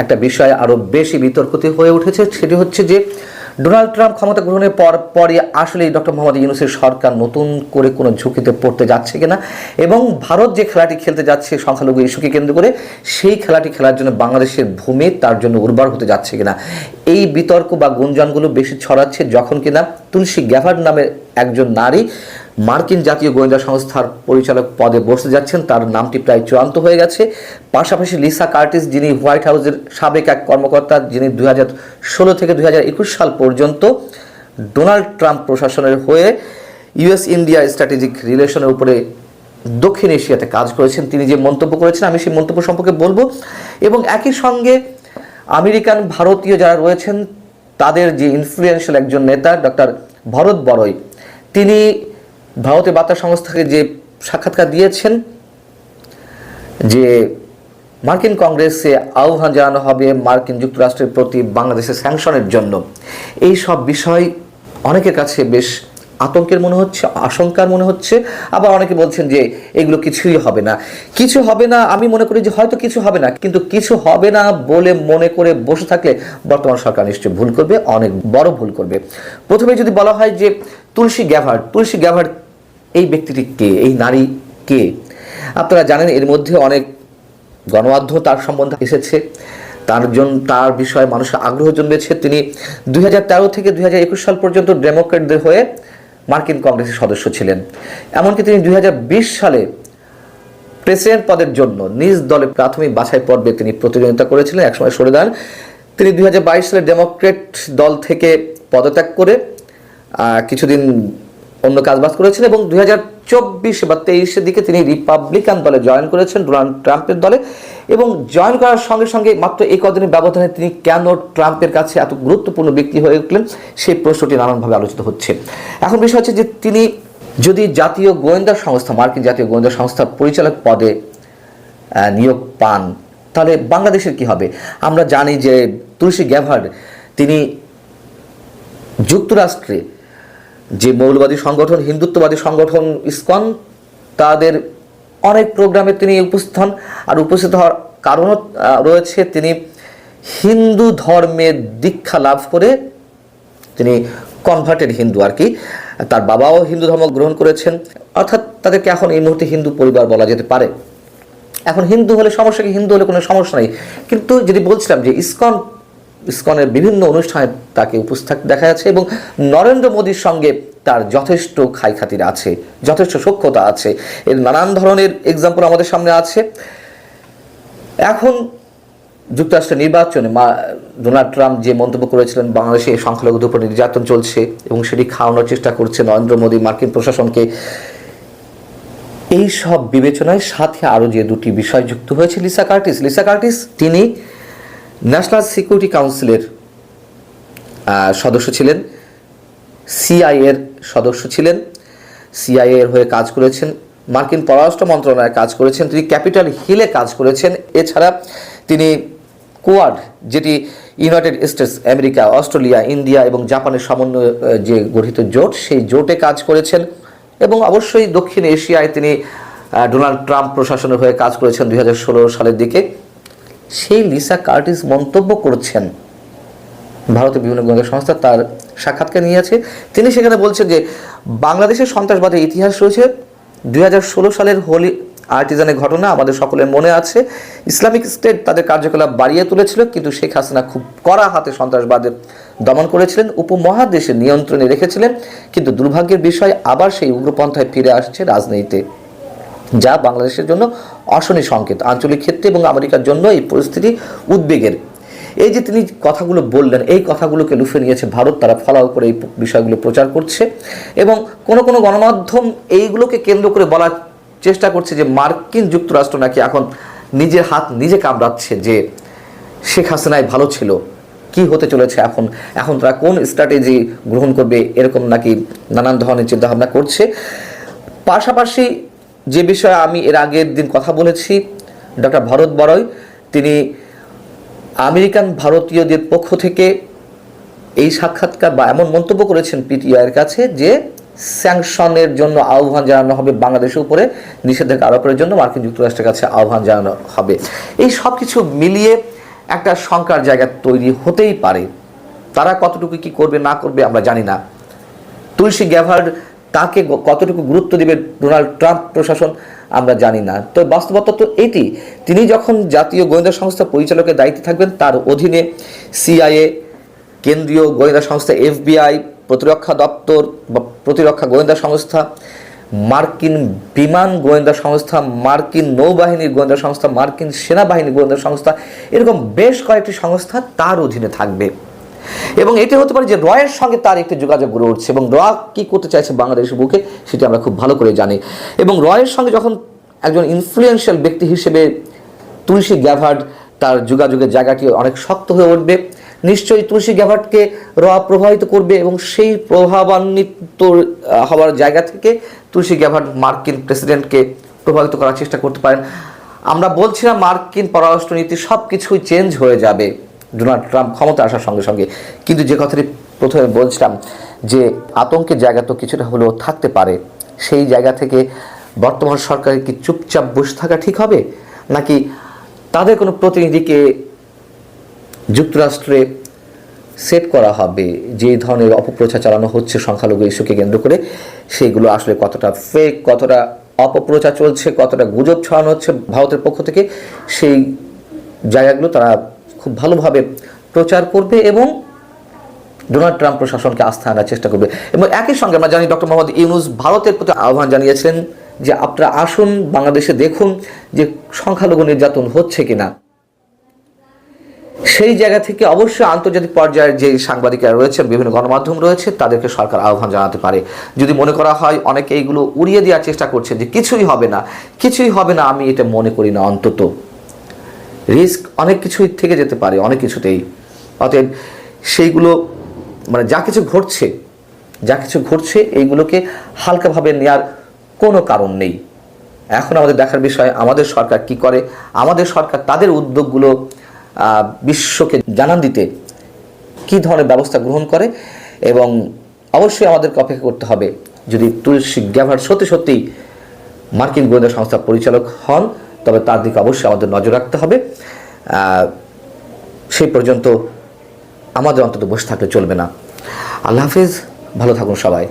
একটা বিষয় আরও বেশি বিতর্কিত হয়ে উঠেছে, সেটি হচ্ছে যে ডোনাল্ড ট্রাম্প ক্ষমতা গ্রহণের পর পরই আসলে ডক্টর মোহাম্মদ ইউনুসের সরকার নতুন করে কোনো ঝুঁকিতে পড়তে যাচ্ছে কিনা এবং ভারত যে খেলাটি খেলতে যাচ্ছে, সংখ্যালঘু ইস্যুকে কেন্দ্র করে সেই খেলাটি খেলার জন্য বাংলাদেশের ভূমি তার জন্য উর্বর হতে যাচ্ছে কিনা, এই বিতর্ক বা গুঞ্জনগুলো বেশি ছড়াচ্ছে যখন কিনা তুলসী গ্যাভার্ড নামের একজন নারী মার্কিন জাতীয় গোয়েন্দা সংস্থার পরিচালক পদে বসতে যাচ্ছেন, তার নামটি প্রায় চূড়ান্ত হয়ে গেছে। পাশাপাশি লিসা কার্টিস, যিনি হোয়াইট হাউসের সাবেক এক কর্মকর্তা, যিনি দুই ষোলো থেকে দু হাজার একুশ সাল পর্যন্ত ডোনাল্ড ট্রাম্প প্রশাসনের হয়ে ইউএস ইন্ডিয়া স্ট্র্যাটেজিক রিলেশনের উপরে দক্ষিণ এশিয়াতে কাজ করেছেন, তিনি যে মন্তব্য করেছেন, আমি সেই মন্তব্য সম্পর্কে বলব। এবং একই সঙ্গে আমেরিকান ভারতীয় যারা রয়েছেন, তাদের যে ইনফ্লুয়েন্সিয়াল একজন নেতা ডক্টর ভরত বড়ই, তিনি ভারতীয় বার্তা সংস্থাকে যে সাক্ষাৎকার দিয়েছেন, যে মার্কিন কংগ্রেসে আহ্বান জানানো হবে মার্কিন যুক্তরাষ্ট্রের প্রতি বাংলাদেশের স্যাংশনের জন্য। এই সব বিষয় অনেকের কাছে বেশ আতঙ্কের মনে হচ্ছে, আশঙ্কার মনে হচ্ছে। আবার অনেকে বলছেন যে এগুলো কিছুই হবে না। কিছু হবে না, আমি মনে করি যে হয়তো কিছু হবে না, কিন্তু কিছু হবে না বলে মনে করে বসে থাকলে বর্তমান সরকার নিশ্চয়ই ভুল করবে, অনেক বড় ভুল করবে। প্রথমে যদি বলা হয় যে তুলসী গ্যাভার্ড তুলসী গ্যাভার্ড এই ব্যক্তিটি কে এই নারী কে আপনারা জানেন, এর মধ্যে অনেক গণমাধ্যম তার সম্বন্ধে এসেছে। তার জন্য তার বিষয়ে মানুষের আগ্রহ জন্মেছে। তিনি দুই হাজার তেরো থেকে দুই হাজার একুশ সাল পর্যন্ত ডেমোক্রেটদের হয়ে মার্কিন কংগ্রেসের সদস্য ছিলেন। এমনকি তিনি দুই হাজার বিশ সালে প্রেসিডেন্ট পদের জন্য নিজ দলে প্রাথমিক বাছাই পর্বে তিনি প্রতিদ্বন্দ্বিতা করেছিলেন। একসময় সরে দাঁড়ান। তিনি দুই হাজার বাইশ সালে ডেমোক্রেট দল থেকে পদত্যাগ করে কিছুদিন অন্য কাজবাজ করেছেন এবং দুই হাজার চব্বিশ বা তেইশের দিকে তিনি রিপাবলিকান দলে জয়েন করেছেন, ডোনাল্ড ট্রাম্পের দলে। এবং জয়েন করার সঙ্গে সঙ্গে মাত্র এই কদিনের ব্যবধানে তিনি কেন ট্রাম্পের কাছে এত গুরুত্বপূর্ণ ব্যক্তি হয়ে উঠলেন সেই প্রশ্নটি নানানভাবে আলোচিত হচ্ছে। এখন বিষয় হচ্ছে যে তিনি যদি জাতীয় গোয়েন্দা সংস্থা, মার্কিন জাতীয় গোয়েন্দা সংস্থার পরিচালক পদে নিয়োগ পান, তাহলে বাংলাদেশের কি হবে? আমরা জানি যে তুলসী গ্যাভার্ড তিনি যুক্তরাষ্ট্রে যে মৌলবাদী সংগঠন, হিন্দুত্ববাদী সংগঠন ইসকন, তাদের অনেক প্রোগ্রামে তিনি উপস্থিত হন আর উপস্থিত হওয়ার কারণও রয়েছে তিনি হিন্দু ধর্মের দীক্ষা লাভ করে তিনি কনভার্টেড হিন্দু আর কি। তার বাবাও হিন্দু ধর্ম গ্রহণ করেছেন। অর্থাৎ তাদেরকে এখন এই মুহূর্তে হিন্দু পরিবার বলা যেতে পারে। এখন হিন্দু হলে সমস্যা কি? হিন্দু হলে কোনো সমস্যা নেই। কিন্তু যদি বলছিলাম যে ইসকন ইসকনের বিভিন্ন অনুষ্ঠানে তাকে উপস্থিত দেখা যাচ্ছে এবং নরেন্দ্র মোদীর সঙ্গে তার যথেষ্ট খাই খাতির আছে, যথেষ্ট সক্ষতা আছে। এর নানান ধরনের এক্সাম্পল আমাদের সামনে আছে। এখন যুক্তরাষ্ট্রের নির্বাচনে মা, ডোনাল্ড ট্রাম্প যে মন্তব্য করেছিলেন, বাংলাদেশে সংখ্যালঘুদের উপর নির্যাতন চলছে এবং সেটি খাওয়ানোর চেষ্টা করছে নরেন্দ্র মোদী, মার্কিন প্রশাসনকে। এই সব বিবেচনায় সাথে আরও যে দুটি বিষয় যুক্ত হয়েছে, লিসা কার্টিস। লিসা কার্টিস, তিনি ন্যাশনাল সিকিউরিটি কাউন্সিলের সদস্য ছিলেন সিআইএর সদস্য ছিলেন সিআইএ এর হয়ে কাজ করেছেন, মার্কিন পররাষ্ট্র মন্ত্রণালয়ে কাজ করেছেন, তিনি ক্যাপিটাল হিলে কাজ করেছেন, এছাড়া তিনি কোয়াড, যেটি United States, America, Australia, India এবং জাপানের সমন্বয়ে যে গঠিত জোট, সেই জোটে কাজ করেছেন এবং অবশ্যই দক্ষিণ এশিয়ায় তিনি ডোনাল্ড ট্রাম্প প্রশাসনের হয়ে কাজ করেছেন দুই হাজার ষোলো সালের দিকে। সেই লিসা কার্টিস মন্তব্য করছেন। ভারতের বিভিন্ন গোয়েন্দা সংস্থা তার সাক্ষাৎকার নিয়েছে। তিনি সেখানে বলছেন যে, বাংলাদেশের সন্ত্রাসবাদের ইতিহাস রয়েছে। দুই হাজার ষোলো সালের হোলি আর্টিজানের ঘটনা আমাদের সকলের মনে আছে। ইসলামিক স্টেট তাদের কার্যকলাপ বাড়িয়ে তুলেছিল, কিন্তু শেখ হাসিনা খুব কড়া হাতে সন্ত্রাসবাদের দমন করেছিলেন উপমহাদেশের নিয়ন্ত্রণে রেখেছিলেন। কিন্তু দুর্ভাগ্যের বিষয়, আবার সেই উগ্রপন্থায় ফিরে আসছে রাজনীতিতে। যা বাংলাদেশের জন্য অশনি সংকেত, আঞ্চলিক ক্ষেত্রে এবং আমেরিকার জন্য এই পরিস্থিতি উদ্বেগের। এই যে তিনি কথাগুলো বললেন, এই কথাগুলোকে লুফে নিয়েছে ভারত, তারা ফলাও করে এই বিষয়গুলো প্রচার করছে এবং কোন কোন গণমাধ্যম এইগুলোকে কেন্দ্র করে বলার চেষ্টা করছে যে মার্কিন যুক্তরাষ্ট্র নাকি এখন নিজের হাত নিজে কামড়াচ্ছে যে শেখ হাসিনায় ভালো ছিল, কি হতে চলেছে এখন এখন তারা কোন স্ট্র্যাটেজি গ্রহণ করবে, এরকম নাকি নানান ধরনের চিন্তাভাবনা করছে। পাশাপাশি যে বিষয়ে আমি এর আগের দিন কথা বলেছি, ডক্টর ভরত বড়ই, তিনি আমেরিকান ভারতীয়দের পক্ষ থেকে এই সাক্ষাৎকার বা এমন মন্তব্য করেছেন পিটিআই এর কাছে যে স্যাংশনের জন্য আহ্বান জানানো হবে বাংলাদেশের উপরে, নিষেধাজ্ঞা আরোপের জন্য মার্কিন যুক্তরাষ্ট্রের কাছে আহ্বান জানানো হবে। এই সব কিছু মিলিয়ে একটা শঙ্কার জায়গা তৈরি হতেই পারে। তারা কতটুকু কি করবে, না করবে আমরা জানি না। তুলসী গ্যাভার্ড তাকে কতটুকু গুরুত্ব দেবে ডোনাল্ড ট্রাম্প প্রশাসন, আমরা জানি না। তো বাস্তবতা তো এটি, তিনি যখন জাতীয় গোয়েন্দা সংস্থা পরিচালকের দায়িত্বে থাকবেন, তার অধীনে সিআইএ কেন্দ্রীয় গোয়েন্দা সংস্থা এফবিআই প্রতিরক্ষা দপ্তর বা প্রতিরক্ষা গোয়েন্দা সংস্থা, মার্কিন বিমান গোয়েন্দা সংস্থা, মার্কিন নৌবাহিনীর গোয়েন্দা সংস্থা, মার্কিন সেনাবাহিনীর গোয়েন্দা সংস্থা, এরকম বেশ কয়েকটি সংস্থা তার অধীনে থাকবে। এবং এটি হতে পারে যে রয়ের সঙ্গে তার একটি যোগাযোগ গড়ে উঠছে এবং র কি করতে চাইছে বাংলাদেশের বুকে, সেটি আমরা খুব ভালো করে জানি। এবং রয়ের সঙ্গে যখন একজন ইনফ্লুয়েন্সিয়াল ব্যক্তি হিসেবে তুলসী গ্যাভার্ড তার যোগাযোগের জায়গাটি অনেক শক্ত হয়ে উঠবে, নিশ্চয়ই তুলসী গ্যাভার্ডকে র প্রভাবিত করবে এবং সেই প্রভাবান্বিত হওয়ার জায়গা থেকে তুলসী গ্যাভার্ড মার্কিন প্রেসিডেন্টকে প্রভাবিত করার চেষ্টা করতে পারেন। আমরা বলছি না মার্কিন পররাষ্ট্রনীতি সব কিছুই চেঞ্জ হয়ে যাবে। ডোনাল্ড ট্রাম্প ক্ষমতা আসার সঙ্গে সঙ্গে। কিন্তু যে কথাটি প্রথমে বলছিলাম যে আতঙ্কের জায়গা তো কিছুটা হলেও থাকতে পারে, সেই জায়গা থেকে বর্তমান সরকারের কি চুপচাপ বসে থাকা ঠিক হবে? নাকি তাদের কোনো প্রতিনিধিকে যুক্তরাষ্ট্রে সেট করা হবে? যে ধরনের অপপ্রচার চালানো হচ্ছে সংখ্যালঘু ইস্যুকে কেন্দ্র করে সেইগুলো আসলে কতটা ফেক কতটা অপপ্রচার চলছে, কতটা গুজব ছড়ানো হচ্ছে ভারতের পক্ষ থেকে, সেই জায়গাগুলো তারা খুব ভালোভাবে প্রচার করবে এবং ডোনাল্ড ট্রাম্প প্রশাসনকে আস্থা আনার চেষ্টা করবে। এবং একই সঙ্গে আমরা জানি ডক্টর মোহাম্মদ ইউনুস ভারতের প্রতি আহ্বান জানিয়েছিলেন যে আপনারা আসুন, বাংলাদেশে দেখুন যে সংখ্যালঘু নির্যাতন হচ্ছে কিনা। সেই জায়গা থেকে অবশ্যই আন্তর্জাতিক পর্যায়ের যে সাংবাদিকরা রয়েছেন, বিভিন্ন গণমাধ্যম রয়েছে, তাদেরকে সরকার আহ্বান জানাতে পারে। যদি মনে করা হয়, অনেকে এইগুলো উড়িয়ে দেওয়ার চেষ্টা করছে যে কিছুই হবে না, কিছুই হবে না, আমি এটা মনে করি না অন্তত। রিস্ক অনেক কিছুই থেকে যেতে পারে, অনেক কিছুতেই। অতএব সেইগুলো মানে যা কিছু ঘটছে, যা কিছু ঘটছে, এইগুলোকে হালকাভাবে নেওয়ার কোনো কারণ নেই। এখন আমাদের দেখার বিষয়, আমাদের সরকার কি করে? আমাদের সরকার তাদের উদ্যোগগুলো বিশ্বকে জানান দিতে কি ধরনের ব্যবস্থা গ্রহণ করে এবং অবশ্যই আমাদেরকে অপেক্ষা করতে হবে। যদি তুলসী গ্যাভার সত্যি সত্যি মার্কিন গোয়েন্দা সংস্থার পরিচালক হন তবে তার দিকে অবশ্যই আমাদের নজর রাখতে হবে। সেই পর্যন্ত আমাদের অন্তত বসে থাকলে চলবে না। আল্লাহ হাফিজ, ভালো থাকুন সবাই।